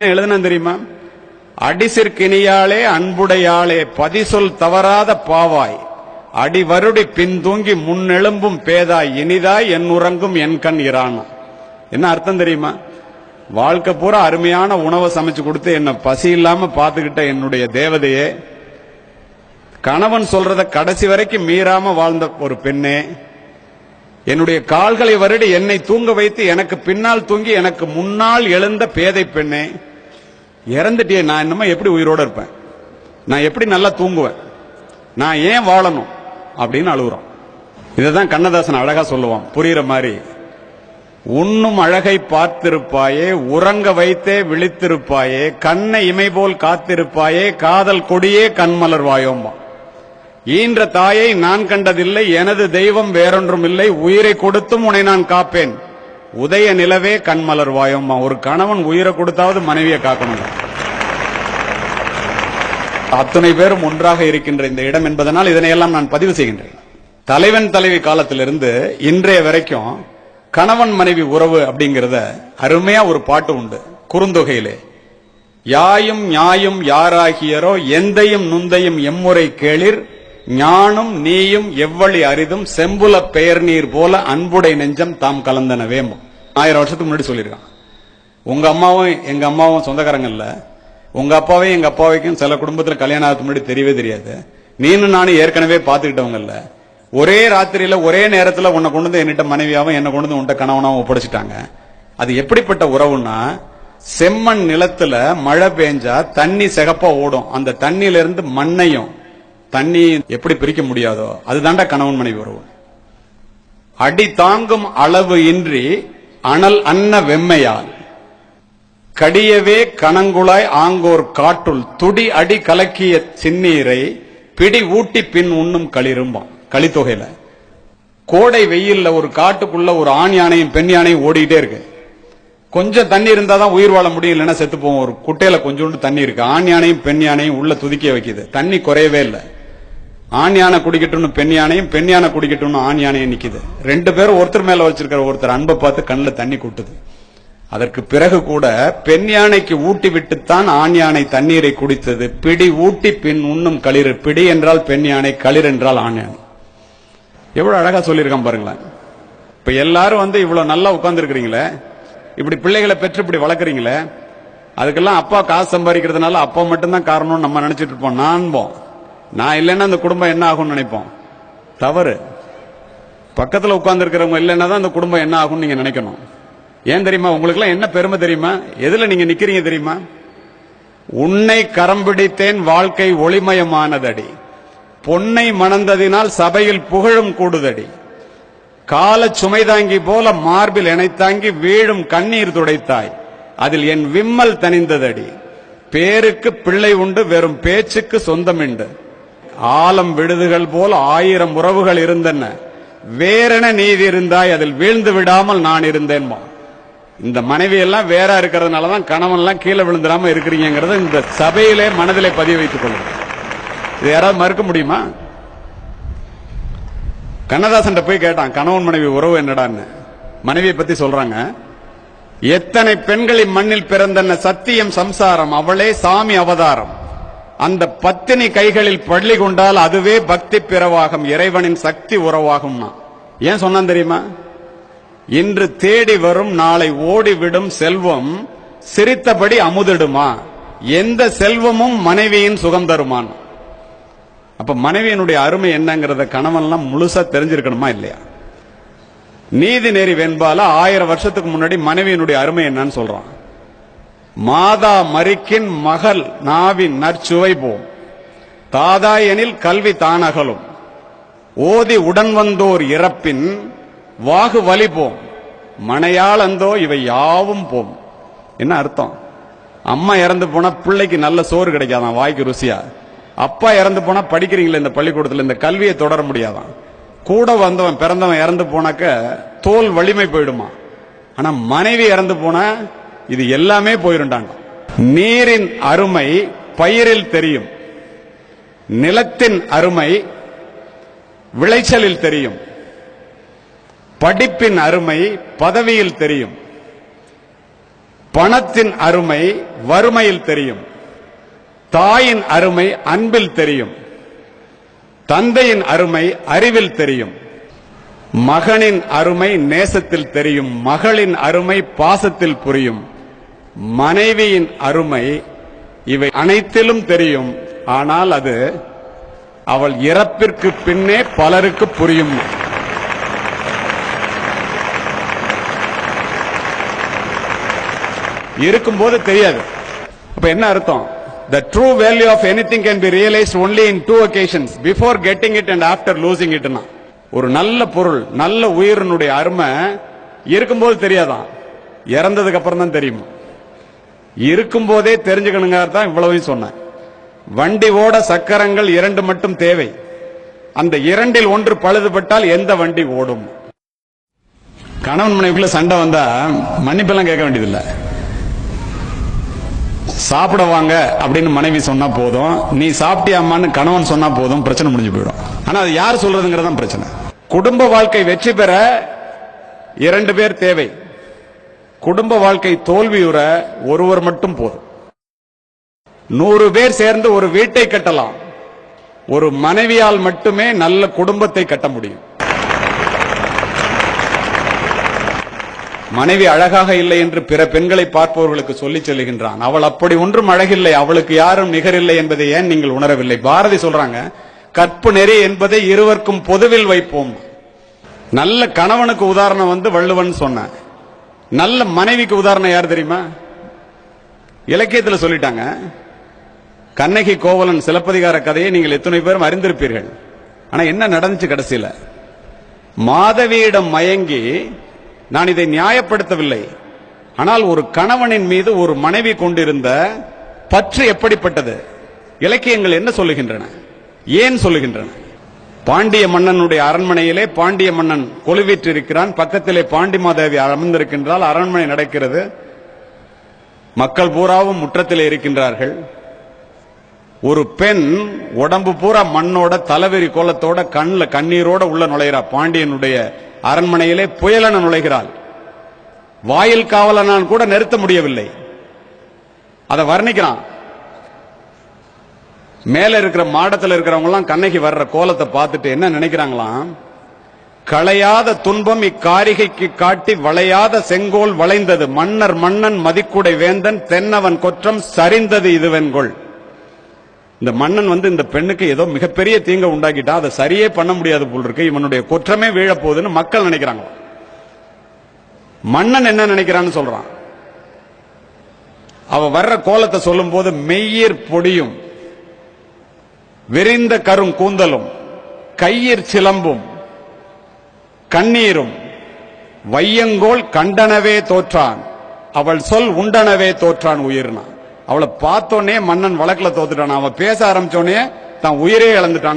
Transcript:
எழுதுன தெரியுமா? அடிசிற்கினியாளே அன்புடையாளே பதிசொல் தவறாத பாவாய். அடி வருடி பின்தூங்கி முன்னெழும்பும் பேதாய் இனிதாய் என் உறங்கும் என் கண் இரானா. என்ன அர்த்தம் தெரியுமா? வாழ்க்கை பூரா அருமையான உணவை சமைச்சு கொடுத்து என்னை பசி இல்லாம பாத்துக்கிட்ட என்னுடைய தேவதையே கணவன் சொல்றத கடைசி வரைக்கும் மீறாம வாழ்ந்த ஒரு பெண்ணே என்னுடைய கால்களை வருடி என்னை தூங்க வைத்து எனக்கு பின்னால் தூங்கி எனக்கு முன்னால் எழுந்த பேதை பெண்ணே இறந்துட்டியே நான் என்னமோ எப்படி உயிரோட இருப்பேன்? நான் எப்படி நல்லா தூங்குவேன்? நான் ஏன் வாழணும்? அப்படின்னு அழுகுறோம் இதுதான் கண்ணதாசன் அழகா சொல்லுவான். புரியுற மாதிரி உண்ணும் அழகை பார்த்திருப்பாயே உறங்க வைத்தே விழித்திருப்பாயே கண்ணை இமை போல் காத்திருப்பாயே காதல் கொடியே கண்மலர் வாயோம்பான். ஈன்ற தாயை நான் கண்டதில்லை எனது தெய்வம் வேறொன்றும் இல்லை உயிரை கொடுத்தும் உன்னை நான் காப்பேன். உதய நிலவே கண்மலர் வாயோம்மா ஒரு கணவன் உயிரை கொடுத்தாவது மனைவியை காக்கணும். அத்தனை பேரும் ஒன்றாக இருக்கின்ற இந்த இடம் என்பதனால் இதனையெல்லாம் நான் பதிவு செய்கின்றேன். தலைவன் தலைவி காலத்திலிருந்து இன்றைய வரைக்கும் கணவன் மனைவி உறவு அப்படிங்கிறத அருமையா ஒரு பாட்டு உண்டு குறுந்தொகையிலே. யாயும் ஞாயும் யாராகியரோ எந்தையும் நுந்தையும் எம்முறை கேளிர் ஞானும் நீயும் எவ்வளி அரிதும் செம்புல பெயர் நீர் போல அன்புடை நெஞ்சம் தாம் கலந்தன கலந்தனவேம்பம் ஆயிரம் வருஷத்துக்கு முன்னாடி சொல்லியிருக்கான். உங்க அம்மாவும் எங்க அம்மாவும் சொந்தக்காரங்க இல்ல. உங்க அப்பாவையும் எங்க அப்பாவைக்கும் சில குடும்பத்தில் கல்யாணம் ஆகிறதுக்கு முன்னாடி தெரியவே தெரியாது. நீனும் நானும் ஏற்கனவே பார்த்துக்கிட்டவங்க இல்ல. ஒரே ராத்திரியில ஒரே நேரத்தில் உன்னை கொண்டு வந்து என்னிட்ட மனைவியாவும் என்ன கொண்டு வந்து உன்ட்ட கணவனாவும் ஒப்படைச்சிட்டாங்க. அது எப்படிப்பட்ட உறவுன்னா செம்மண் நிலத்துல மழை பெஞ்சா தண்ணி சிகப்பா ஓடும். அந்த தண்ணியில இருந்து மண்ணையும் தண்ணி எப்படி பிரிக்க முடியாதோ அதுதான்டா கணவன் மனைவி உறவு. அடி தாங்கும் அளவு இன்றி அனல் அன்ன வெம்மையால். கடியவே கணங்குழாய் ஆங்கோர் காட்டுள் துடி அடி கலக்கிய சின்னீரை பிடி ஊட்டி பின் உண்ணும் களிரும்பாம் களித்தொகையில. கோடை வெயில்ல ஒரு காட்டுக்குள்ள ஒரு ஆண் யானையும் பெண் யானையும் ஓடிக்கிட்டே இருக்கு. கொஞ்சம் தண்ணி இருந்தா தான் உயிர் வாழ முடியும் இல்லைன்னா செத்து போவோம். ஒரு குட்டையில கொஞ்சோண்டு தண்ணி இருக்கு. ஆண் யானையும் பெண் யானையும் உள்ள துதிக்க வைக்குது. தண்ணி குறையவே இல்லை. ஆண் யானை குடிக்கட்டும்னு பெண் யானையும் பெண் யானை குடிக்கட்டும்னு ஆண் யானையும் நிக்குது. ரெண்டு பேரும் ஒருத்தர் மேல வச்சிருக்கிற ஒருத்தர் அன்பை பார்த்து கண்ணில் தண்ணி கொட்டுது. அதற்கு பிறகு கூட பெண் யானைக்கு ஊட்டி விட்டுத்தான் ஆண் யானை தண்ணீரை குடித்தது. பிடி ஊட்டி பின் உண்ணும் களிர் பிடி என்றால் பெண் யானை களிர் என்றால் ஆண் யானை எவ்வளவு அழகா சொல்லியிருக்கான் பாருங்களேன். இப்ப எல்லாரும் வந்து இவ்வளவு நல்லா உட்கார்ந்துருக்கிறீங்களே. இப்படி பிள்ளைகளை பெற்று இப்படி வளர்க்குறீங்களே. அதுக்கெல்லாம் அப்பா காசு சம்பாதிக்கிறதுனால அப்பா மட்டும்தான் காரணம்னு நம்ம நினைச்சிட்டு இருப்போம். நான்போம். நான் இல்லைன்னா அந்த குடும்பம் என்ன ஆகும்னு நினைப்போம். தவறு. பக்கத்தில் உட்காந்துருக்கிறவங்க இல்லைன்னா தான் அந்த குடும்பம் என்ன ஆகும்னு நீங்க நினைக்கணும். ஏன் தெரியுமா? உங்களுக்குலாம் என்ன பெருமை தெரியுமா? எதுல நீங்க நிக்கிறீங்க தெரியுமா? உன்னை கரம் பிடித்தேன் வாழ்க்கை ஒளிமயமானதடி. பொன்னை மணந்ததினால் சபையில் புகழும் கூடுதடி. கால சுமை தாங்கி போல மார்பில் இணைத்தாங்கி வீழும் கண்ணீர் துடைத்தாய். அதில் என் விம்மல் தனிந்ததடி பேருக்கு பிள்ளை உண்டு வெறும் பேச்சுக்கு சொந்தமிண்டு ஆலம் விடுதுகள் போல் ஆயிரம் உறவுகள் இருந்தன. வேறென நீதி இருந்தாய் அதில் வீழ்ந்து விடாமல் நான் இருந்தேன்மா. இந்த மனைவி எல்லாம் வேற இருக்கிறதுனால தான் கணவன் எல்லாம் கீழே விழுந்துடாம இருக்கிறீங்கிறத இந்த சபையிலே மனதிலே பதிய வைத்துக் கொள்ளுங்க இது யாராவது மறுக்க முடியுமா? கண்ணதாசன் போய் கேட்டான் கணவன் மனைவி உறவு என்னடான்னு? மனைவியை பத்தி சொல்றாங்க எத்தனை பெண்கள் இம்மண்ணில் பிறந்தன சத்தியம் சம்சாரம் அவளே சாமி அவதாரம். அந்த பத்தினி கைகளில் பள்ளி கொண்டால் அதுவே பக்தி பிறவாகும் இறைவனின் சக்தி உறவாகும்னா. ஏன் சொன்னான் தெரியுமா? இன்று தேடி வரும் நாளை ஓடிவிடும் செல்வம் சிரித்தபடி அமுதிடுமா? எந்த செல்வமும் மனைவியின் சுகம் தருமான். அப்ப மனைவியினுடைய அருமை என்னங்கிறத கணவன்லாம் முழுசா தெரிஞ்சிருக்கணுமா இல்லையா? நீதி நெறி வெண்பால ஆயிரம் வருஷத்துக்கு முன்னாடி மனைவியினுடைய அருமை என்னன்னு சொல்றான். மாதா மறிக்கின் மகள் நாவின் நற்சுவை போம் தாதா எனில் கல்வி தானகலும். ஓதி உடன் வந்தோர் இறப்பின் வாகு வலி போம் மனையாளந்தோ இவை யாவும் போம். என்ன அர்த்தம்? அம்மா இறந்து போனா பிள்ளைக்கு நல்ல சோறு கிடைக்காதான் வாய்க்கு ருசியா? அப்பா இறந்து போனா படிக்கிறீங்களா இந்த பள்ளிக்கூடத்தில் இந்த கல்வியை தொடர முடியாதான். கூட வந்தவன் பிறந்தவன் இறந்து போனாக்க தோல் வலிமை போயிடுமா? ஆனா மனைவி இறந்து போனா இது எல்லாமே போயிருண்டாங்க நீரின் அருமை பயிரில் தெரியும். நிலத்தின் அருமை விளைச்சலில் தெரியும். படிப்பின் அருமை பதவியில் தெரியும். பணத்தின் அருமை வறுமையில் தெரியும். தாயின் அருமை அன்பில் தெரியும். தந்தையின் அருமை அறிவில் தெரியும். மகனின் அருமை நேசத்தில் தெரியும். மகளின் அருமை பாசத்தில் புரியும். மனைவியின் அருமை இவை அனைத்திலும் தெரியும். ஆனால் அது அவள் இறப்பிற்கு பின்னே பலருக்கு புரியும். இருக்கும்போது தெரியாது. அப்ப என்ன அர்த்தம்? The true value of anything can be realise only in two before before getting it and losing losing இட்னா ஒரு நல்ல பொருள் நல்ல உயிரினுடைய அருமை இருக்கும்போது தெரியாதான். இறந்ததுக்கு அப்புறம் தான் தெரியும். இருக்கும்போதே தெரிஞ்சுக்கணுங்க தான் இவ்வளவையும் சொன்னேன். வண்டி ஓட சக்கரங்கள் இரண்டு மட்டும் தேவை. அந்த இரண்டில் ஒன்று பழுதுபட்டால் எந்த வண்டி ஓடும்? கணவன் மனைவிக்குள்ள சண்டை வந்தா மன்னிப்பெல்லாம் கேட்க வேண்டியதில்லை. சாப்பிட வாங்க அப்படின்னு மனைவி சொன்னா போதும். நீ சாப்பிட்டியாமான்னு கணவன் சொன்னா போதும். பிரச்சனை முடிஞ்சு போயிடும். ஆனா அது யார் சொல்றதுங்கிறதான் பிரச்சனை. குடும்ப வாழ்க்கை வெற்றி பெற இரண்டு பேர் தேவை. குடும்ப வாழ்க்கை தோல்வியுற ஒருவர் மட்டும் போதும். நூறு பேர் சேர்ந்து ஒரு வீட்டை கட்டலாம். ஒரு மனைவியால் மட்டுமே நல்ல குடும்பத்தை கட்ட முடியும். மனைவி அழகாக இல்லை என்று பிற பெண்களை பார்ப்பவர்களுக்கு சொல்லி செல்கின்றான். அவள் அப்படி ஒன்றும் அழகில்லை. அவளுக்கு யாரும் நிகரில்லை என்பதை ஏன் நீங்கள் உணரவில்லை? பாரதி சொல்றாங்க கற்பு நெறி என்பதை இருவருக்கும் பொதுவில் வைப்போம். நல்ல கணவனுக்கு உதாரணம் வந்து வள்ளுவன் சொன்ன நல்ல மனைவிக்கு உதாரணம் யார் தெரியுமா? இலக்கியத்தில் சொல்லிட்டாங்க கண்ணகி கோவலன் சிலப்பதிகார கதையை நீங்கள் எத்தனை பேரும் அறிந்திருப்பீர்கள். ஆனா என்ன நடந்துச்சு கடைசியில? மாதவியிடம் மயங்கி நான் இதை நியாயப்படுத்தவில்லை. ஆனால் ஒரு கணவனின் மீது ஒரு மனைவி கொண்டிருந்த பற்று எப்படிப்பட்டது? இலக்கியங்கள் என்ன சொல்லுகின்றன? ஏன் சொல்லுகின்றன? பாண்டிய மன்னனுடைய அரண்மனையிலே பாண்டிய மன்னன் கொழுவிற்றிருக்கிறான் பக்கத்திலே பாண்டிமாதேவி அமர்ந்திருக்கின்றால் அரண்மனை நடக்கிறது. மக்கள் பூராவும் முற்றத்திலே இருக்கின்றார்கள். ஒரு பெண் உடம்பு பூரா மண்ணோட தலைவெறி கோலத்தோட கண்ணில் கண்ணீரோட உள்ள நுழைகிறார் பாண்டியனுடைய அரண்மனையிலே புயலென நுழைகிறாள். வாயில் காவலனால் கூட நிறுத்த முடியவில்லை. அதை வர்ணிக்கிறான். மேல இருக்கிற மாடத்துல இருக்கிறவங்க எல்லாம் கண்ணகி வர்ற கோலத்தை பார்த்துட்டு என்ன நினைக்கிறாங்களாம்? களையாத துன்பம் இக்காரிகைக்கு காட்டி வளையாத செங்கோல் வளைந்தது. மன்னர் மன்னன் மதிக்குடை வேந்தன் தென்னவன் கொற்றம் சரிந்தது இதுவென்கொள். இந்த மன்னன் வந்து இந்த பெண்ணுக்கு ஏதோ மிகப்பெரிய தீங்க உண்டாக்கிட்டா அதை சரியே பண்ண முடியாது போல் இருக்கு இவனுடைய குற்றமே வீழ போகுதுன்னு மக்கள் நினைக்கிறாங்க. மன்னன் என்ன நினைக்கிறான்னு சொல்றான். அவ வர்ற கோலத்தை சொல்லும் போது மெய்யீர் பொடியும் விரிந்த கரும் கூந்தலும் கையிற் சிலம்பும் கண்ணீரும் வையங்கோல் கண்டனவே தோற்றான். அவள் சொல் உண்டனவே தோற்றான் உயிர்னான் அவளை பார்த்தோன்னே மன்னன் வழக்குல தோத்துட்டான். அவன் பேச ஆரம்பிச்சோடனே தான் உயிரே இழந்துட்டான்னு